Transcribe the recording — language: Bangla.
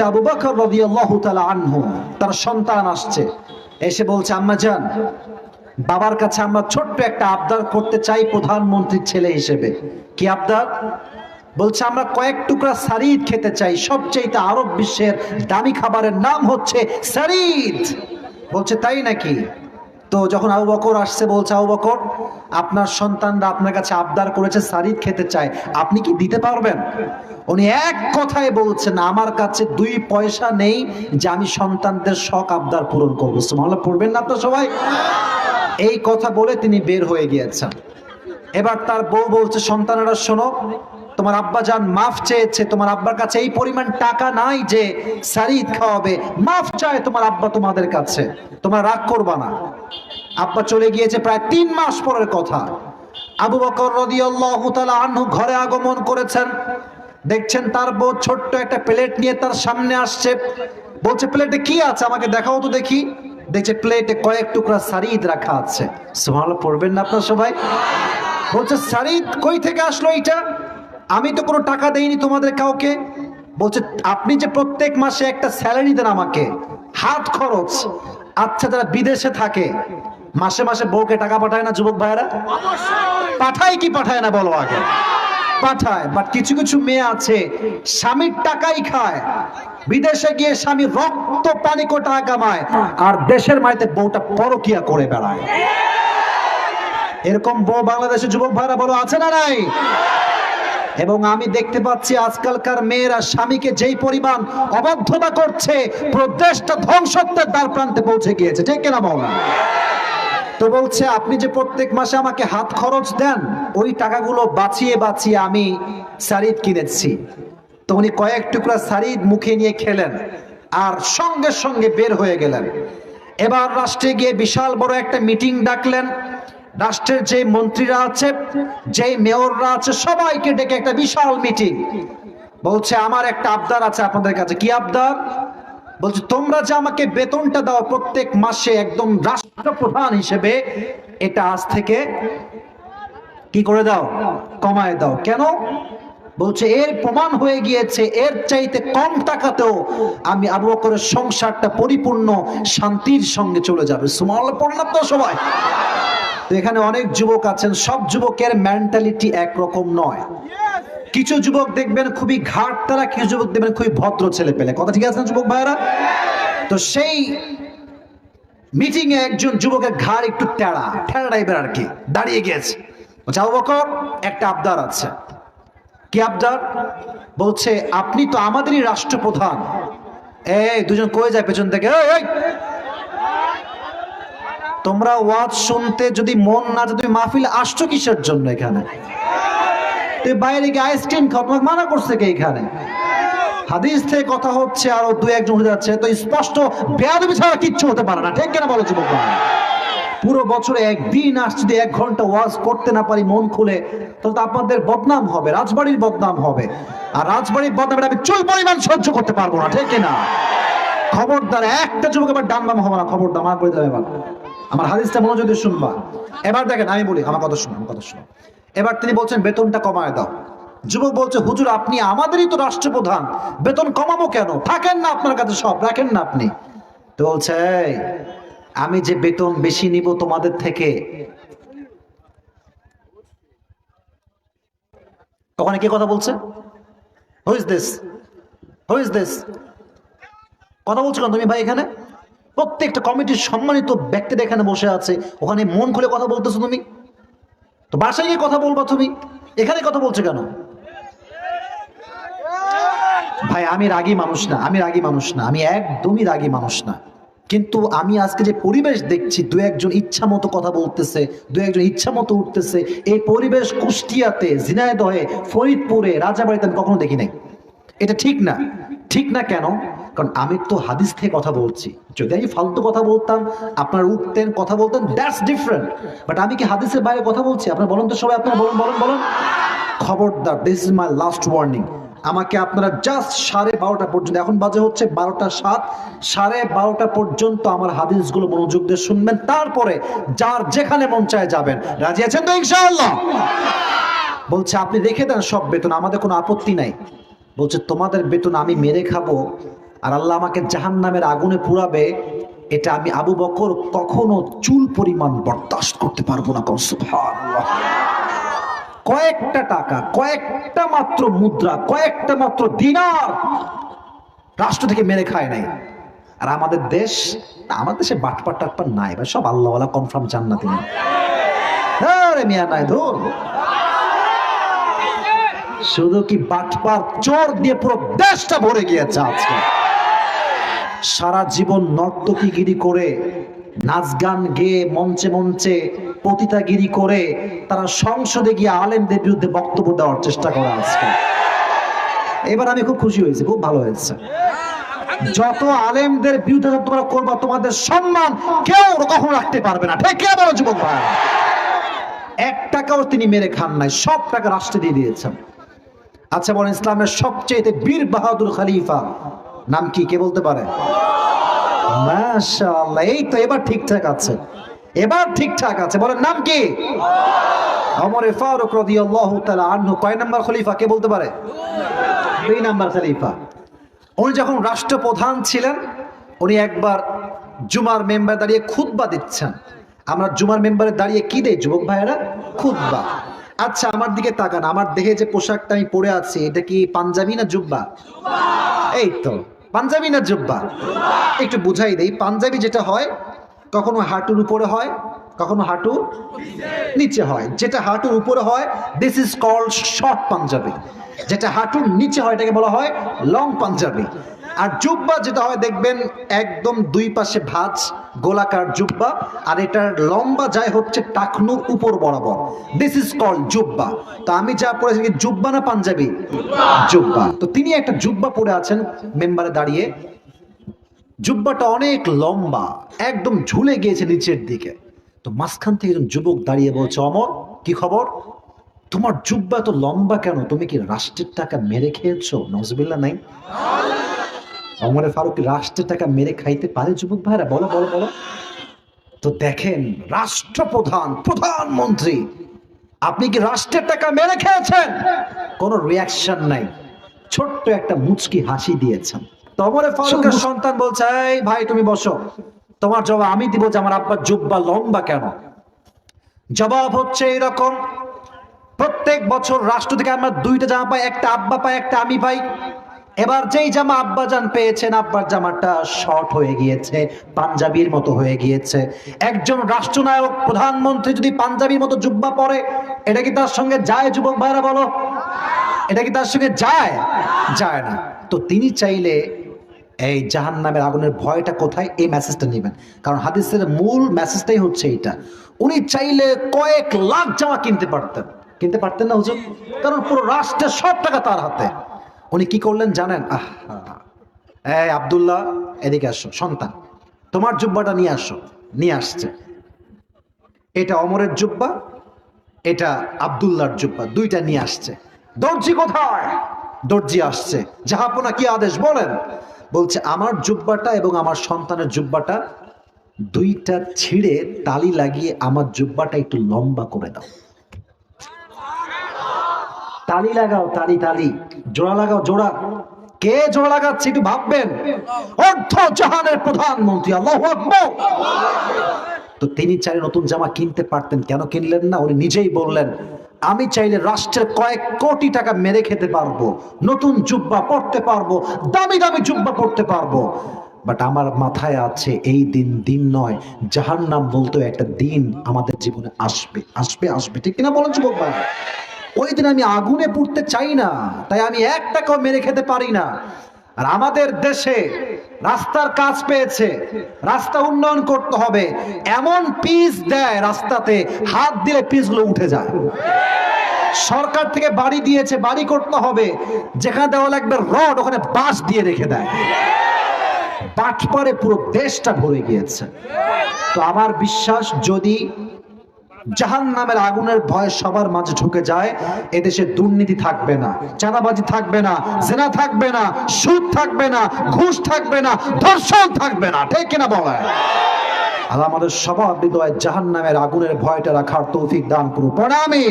আবু বকর রাদিয়াল্লাহু তাআলা আনহু, তার সন্তান আসছে। এসে বলছে, আম্মা জান, বাবার কাছে আমরা ছোট্ট একটা আবদার করতে চাই প্রধানমন্ত্রীর ছেলে হিসেবে। কি আবদার? বলছে, আমরা কয়েক টুকরা সারিদ খেতে চাই। সবচেয়ে আরব বিশ্বের দামি খাবারের নাম হচ্ছে সারিদ। বলছে, তাই নাকি? তো যখন আবু বকর আসছে, বলছে, আবু বকর, আপনার সন্তানরা আপনার কাছে আবদার করেছে সারিদ খেতে চায়। আপনি কি দিতে পারবেন? উনি এক কথায় বলছেন, আমার কাছে দুই পয়সা নেই যে আমি সন্তানদের শখ, আবদার পূরণ করব। সুমাল্লাহ পড়বেন না তো সবাই? এই কথা বলে তিনি বের হয়ে গিয়েছেন। এবার তার বউ বলছে, সন্তানেরা, শোনো, তোমার আব্বা যান, মাফ চেয়েছে, তোমার আব্বার কাছে এই পরিমাণ টাকা নাই যে সারিদ খাওয়াবে, মাফ চায় তোমার আব্বা তোমাদের কাছে। তোমরা রাগ করবা না। আব্বা চলে গিয়েছে প্রায় তিন মাস পরের কথা। আবু বকর রাদিয়াল্লাহু আনহু ঘরে আগমন করেছেন। দেখছেন তার বউ ছোট্ট একটা প্লেট নিয়ে তার সামনে আসছে। বলছে প্লেটে কি আছে? আমাকে দেখাও তো দেখি। দেখছে প্লেটে কয়েক টুকরা সারিদ রাখা আছে। সুবহানাল্লাহ পড়বেন না আপনার সবাই? বলছে সারিদ কই থেকে আসলো এটা আমি তো কোনো টাকা দেইনি তোমাদের কাউকে। বলছে আপনি যে প্রত্যেক মাসে একটা স্যালারি দেন আমাকে হাত খরচ আচ্ছা যারা বিদেশে থাকে মাসে মাসে বউকে টাকা পাঠায় না যুবক ভাইয়েরা? পাঠায় কি পাঠায় না বলো আগে। পাঠায় বাট কিছু কিছু মেয়ে আছে, স্বামীর টাকাই খায়। বিদেশে গিয়ে স্বামী রক্ত পানি করে টাকা কামায়, আর দেশের মাইতে বউটা পরকিয়া করে বেড়ায়। এরকম বউ বাংলাদেশের যুবক ভাইরা বলো, আছে না নাই? এবং আমি দেখতে পাচ্ছি আজকালকার মেয়েরা স্বামীকে যেই পরিমাণ অবাধ্যতা করছে প্রদেশটা ধ্বংসত্বের দ্বার প্রান্তে পৌঁছে গিয়েছে। ঠিক কিনা বলা? তো বলছে, আপনি যে প্রত্যেক মাসে আমাকে হাত খরচ দেন, ওই টাকাগুলো বাঁচিয়ে বাঁচিয়ে আমি সারিদ কিনেছি। তো উনি কয়েক টুকরা সারিদ মুখে নিয়ে খেলেন আর সঙ্গে সঙ্গে বের হয়ে গেলেন। এবার রাষ্ট্রে গিয়ে বিশাল বড় একটা মিটিং ডাকলেন। রাষ্ট্রের যে মন্ত্রীরা আছে যেই মেয়ররা আছে, সবাইকে ডেকে একটা বিশাল মিটিং। বলছে, আমার একটা আবদার আছে আপনাদের কাছে। কি আবদার? বলছে, তোমরা যে আমাকে বেতনটা দাও প্রত্যেক মাসে একদম রাষ্ট্রপ্রধান হিসেবে, এটা আজ থেকে কি করে দাও? কমায় দাও। কেন? বলছে, এর প্রমাণ হয়ে গিয়েছে, এর চাইতে কম টাকাতেও আমি আবু বকরের সংসারটা পরিপূর্ণ শান্তির সঙ্গে চলে যাবে। সুমাল সবাই। তো এখানে অনেক যুবক আছেন, সব যুবকের মেন্টালিটি একরকম নয়। কিছু যুবক দেখবেন খুবই ঘাট তারা, কিছু যুবক দেখবেন খুবই ভদ্র ছেলে পেলে কথা ঠিক আছে না যুবক ভাইরা তো সেই মিটিং এ একজন যুবকের ঘাড় একটু টেড়া টেড়া টাইপের আর কি, দাঁড়িয়ে গিয়েছে। আবু বকর, একটা আবদার আছে। কি আবদার? বলছে, আপনি তো আমাদেরই রাষ্ট্রপ্রধান। এই, দুজন কয়ে যায় পেছন থেকে? তোমরা ওয়াজ শুনতে যদি মন না তুমি মাহফিল আসছো কিসের জন্য এখানে? বাইরে গিয়ে আইসক্রিম খাও মানা করছে কে এখানে? হাদিস থেকে কথা হচ্ছে, আরও দু একজন হয়ে যাচ্ছে, তো স্পষ্ট বেয়াদবি ছাড়া কিচ্ছু হতে পারে না, ঠিক কেনা বলো যুবক পুরো বছরে একদিন আস যদি এক ঘণ্টা ওয়াজ করতে না পারি, মন খুলে, তাহলে তো আপনাদের বদনাম হবে, রাজবাড়ির বদনাম হবে। আর রাজবাড়ির বদনাম আমি চুল পরিমাণ সহ্য করতে পারব না, ঠিক না খবরদার, একটা যুবক এবার ডান বাম হবে না, খবরদার আমার করে দেবে আমার হাদিসটা মনোযোগ দিয়ে শুনবা। এবার দেখেন, আমি বলি, আমার কথা আমার কথা শুনুন। এবার তিনি বলছেন, বেতনটা কমায় দাও। যুবক বলছে, হুজুর, আপনি আমাদেরই তো রাষ্ট্রপ্রধান। বেতন কমাবো কেন? থাকেন না আপনার কাছে সব, রাখেন না আপনি। তো বলছে আমি যে বেতন বেশি নিব তোমাদের থেকে ওখানে কে কথা বলছে? হু দিস হু দিস কথা বলছো কেন তুমি ভাই এখানে? প্রত্যেকটা কমিটির সম্মানিত ব্যক্তিরা এখানে বসে আছে। ওখানে মন খুলে কথা বলতেছো তুমি? তো বাসায় গিয়ে কথা বলবা তুমি। এখানে কথা বলছো কেন? ভাই, আমি রাগী মানুষ না, আমি রাগী মানুষ না, আমি একদমই রাগী মানুষ না। কিন্তু আমি আজকে যে পরিবেশ দেখছি, দু একজন ইচ্ছা মতো কথা বলতেছে, দু একজন ইচ্ছা মতো উঠতেছে, এই পরিবেশ কুষ্টিয়াতে, ঝিনাইদহে, ফরিদপুরে, রাজাবাড়িতে আমি কখনো দেখি নাই। এটা ঠিক না। ঠিক না কেন? কারণ আমি তো হাদিস থেকে কথা বলছি। যদি আমি ফালতু কথা বলতাম, আপনার উঠতেন কথা বলতেন দ্যাটস ডিফারেন্ট বাট আমি কি হাদিসের বাইরে কথা বলছি? আপনার বলুন তো সবাই, আপনার বলুন বলুন বলুন। খবরদার this is my last warning আমাকে আপনারা জাস্ট সাড়ে বারোটা পর্যন্ত, এখন বাজে হচ্ছে বারোটা সাত, সাড়ে বারোটা পর্যন্ত আমার হাদিসগুলো মনোযোগ দিয়ে শুনবেন। তারপরে যার যেখানে মন চায় যাবেন। রাজি আছেন তো ইনশাআল্লাহ? বলছে, আপনি রেখে দেন সব বেতন, আমাদের কোনো আপত্তি নাই। বলছে, তোমাদের বেতন আমি মেরে খাব আর আল্লাহ আমাকে জাহান নামের আগুনে পুরাবে, এটা আমি আবু বকর কখনো চুল পরিমাণ বরদাস্ত করতে পারব না কয়েকটা টাকা, কয়েকটা মাত্র মুদ্রা, কয়েকটা মাত্র দিনার রাষ্ট্র থেকে মেরে খায় নাই। আর আমাদের দেশ, আমাদের দেশে বাটপার টাটপার নাই ভাই, সব আল্লাহওয়ালা কনফার্ম জান্নাতি নেই আরে মিয়া, নাই ধর। শুধু কি বাটপার চোর দিয়ে পুরো দেশটা ভরে গিয়েছে আজকে। সারা জীবন নর্তকীগিরি করে, নাচ গান গেয়ে মঞ্চে মঞ্চে পতিতাগিরি করে, তারা সংসদে গিয়ে আলেমদের বিরুদ্ধে বক্তব্য দেওয়ার চেষ্টা করে আজকে। এবার আমি খুব খুশি হয়েছি, খুব ভালো হয়েছে। যত আলেমদের বিরুদ্ধে তোমরা করবা, তোমাদের সম্মান কেউ কখনো রাখতে পারবে না। ঠিক বলো, যুবক ভাই। এক টাকাও তিনি মেরে খান নাই, সব টাকা রাষ্ট্রে দিয়ে দিয়েছেন। আচ্ছা বলেন, ইসলামের সবচেয়ে বীর বাহাদুর খলিফা নাম কি, কে বলতে পারে? মাশাআল্লাহ, এই তো এবার ঠিকঠাক আছে। এবার ঠিকঠাক আছে, বলেন নাম কি? ওমর ফারুক রাদিয়াল্লাহু তাআলা আনহু, কয় নাম্বার খলিফা, কে বলতে পারে? দুই নাম্বার খলিফা। উনি যখন রাষ্ট্রপ্রধান ছিলেন, উনি একবার জুমার মেম্বার দাঁড়িয়ে খুতবা দিচ্ছেন। আমরা জুমার মেম্বারে দাঁড়িয়ে কি দেই, যুবক ভাইয়েরা? খুতবা। আচ্ছা আমার দিকে তাকান, আমার দেহে যে পোশাকটা আমি পরে আছি, এটা কি পাঞ্জাবি না জুব্বা? এই তো পাঞ্জাবি না জুব্বা? একটু বুঝাই দেই, পাঞ্জাবি যেটা হয়, কখনো হাঁটুর উপরে হয়, কখনো হাঁটু নিচে হয়। যেটা হাঁটুর উপরে হয় this is call short Punjabi. যেটা হাঁটুর নিচে হয়, এটাকে বলা হয় লং পাঞ্জাবি। আর জুব্বা যেটা হয় দেখবেন একদম দুই পাশে ভাঁজ গোলাকার জুব্বা আর এটার লম্বা যায় হচ্ছে টাকনুর উপর বরাবর। দিস ইজ কল জুব্বা। তো আমি যা পড়েছি জুব্বা না পাঞ্জাবি? জুব্বা। তো তিনি একটা জুব্বা পরে আছেন মেম্বারে দাঁড়িয়ে। জুব্বাটা অনেক লম্বা একদম ঝুলে গিয়েছে নিচের দিকে। তো মাঝখান থেকে একজন যুবক দাঁড়িয়ে বলছে অমর কি খবর? তোমার জুব্বা তো লম্বা কেন? তুমি কি রাষ্ট্রের টাকা মেরে খেয়েছো? নজবিল্লা নাই? অমরে ফারুক রাষ্ট্রের টাকা মেরে খাইতে পারে যুবক ভাইরা? বলো বলো বলো। তো দেখেন রাষ্ট্রপ্রধান প্রধানমন্ত্রী আপনি কি রাষ্ট্রের টাকা মেরে খেয়েছেন? কোনো রিয়াকশন নাই। ছোট্ট একটা মুচকি হাসি দিয়েছেন। তমরে ফারুকের সন্তান বলছে এই ভাই তুমি বসো। তোমার জবাব আমি দিব যে আমার আব্বার জুব্বা লম্বা কেন? জবাব হচ্ছে এরকম প্রত্যেক বছর রাষ্ট্র থেকে আমরা দুইটা জামা পাই একটা আব্বা পাই একটা আমি পাই। এবার যেই জামা আব্বা জান পেয়েছেন, আব্বার জামাটা শর্ট হয়ে গিয়েছে, পাঞ্জাবির মতো হয়ে গিয়েছে। একজন রাষ্ট্রনায়ক, প্রধানমন্ত্রী যদি পাঞ্জাবির মতো জুব্বা পরে, এটা কি তার সঙ্গে যায়, যুবক ভাইরা বলো? এটা কি তার সঙ্গে যায়? যায় না। তো তিনি চাইলে এই জাহান নামের আগুনের ভয়টা কোথায়? এই মেসেজটা নেবেন। কারণ হাদিসের মূল মেসেজটাই হচ্ছে এইটা। উনি চাইলে কয়েক লাখ জামা কিনতে পারতেন। কিনতে পারতেন না হুজুর? কারণ পুরো রাষ্ট্রের সব টাকা তার হাতে। উনি কি করলেন জানেন? আহ, এই আব্দুল্লাহ, এদিকে আসো, সন্তান। তোমার জুব্বাটা নিয়ে আসো, নিয়ে আসছে। এটা অমরের জুব্বা, এটা আব্দুল্লাহর জুব্বা, দুইটা নিয়ে আসছে। দর্জি কোথায়? দর্জি আসছে। জাহাপনা কি আদেশ বলেন? বলছে, আমার জুব্বাটা এবং আমার সন্তানের জুব্বাটা দুইটা ছিঁড়ে তালি লাগিয়ে আমার জুব্বাটা একটু লম্বা করে দাও। তালি লাগাও, তালি তালি। জোড়া লাগাও, জোড়া। কে জোড়া লাগাচ্ছে একটু ভাববেন? অর্ধ জাহানের প্রধানমন্ত্রী, আল্লাহ তো তিনি চাইলে নতুন জামা কিনতে পারতেন, কেন কিনলেন না? উনি নিজেই বললেন, আমি চাইলে রাষ্ট্রের কয়েক কোটি টাকা মেরে খেতে পারব, নতুন জুব্বা পড়তে পারব, দামি দামি জুব্বা পড়তে পারব। বাট আমার মাথায় আছে, এই দিন দিন নয় জাহান নাম বলতে একটা দিন আমাদের জীবনে আসবে আসবে আসবে। ঠিক কিনা বলেন যুবক ভাই? ওই দিন আমি আগুনে পুড়তে চাই না, তাই আমি এক টাকাও মেরে খেতে পারি না। আর আমাদের দেশে রাস্তার কাজ পেয়েছে, রাস্তা উন্নয়ন করতে হবে। এমন পিস দেয় রাস্তাতে, হাত দিলে পিসগুলো উঠে যায়। সরকার থেকে বাড়ি দিয়েছে, বাড়ি করতে হবে। যেখানে দেওয়া লাগবে রড, ওখানে বাঁশ দিয়ে রেখে দেয়। বাটপারে পুরো দেশটা ভরে গিয়েছে। তো আমার বিশ্বাস, যদি জাহান নামের আগুনের ভয় সবার মাঝে ঢুকে যায়, এদেশে দুর্নীতি থাকবে না, চাঁদাবাজি থাকবে না, জেনা থাকবে না, সুদ থাকবে না, ঘুষ থাকবে না, ধর্ষণ থাকবে না, ঠিক কিনা বলে আল্লাহ আমাদের সবার হৃদয়ে জাহান নামের আগুনের ভয়টা রাখার তৌফিক দান করুন প্রণামী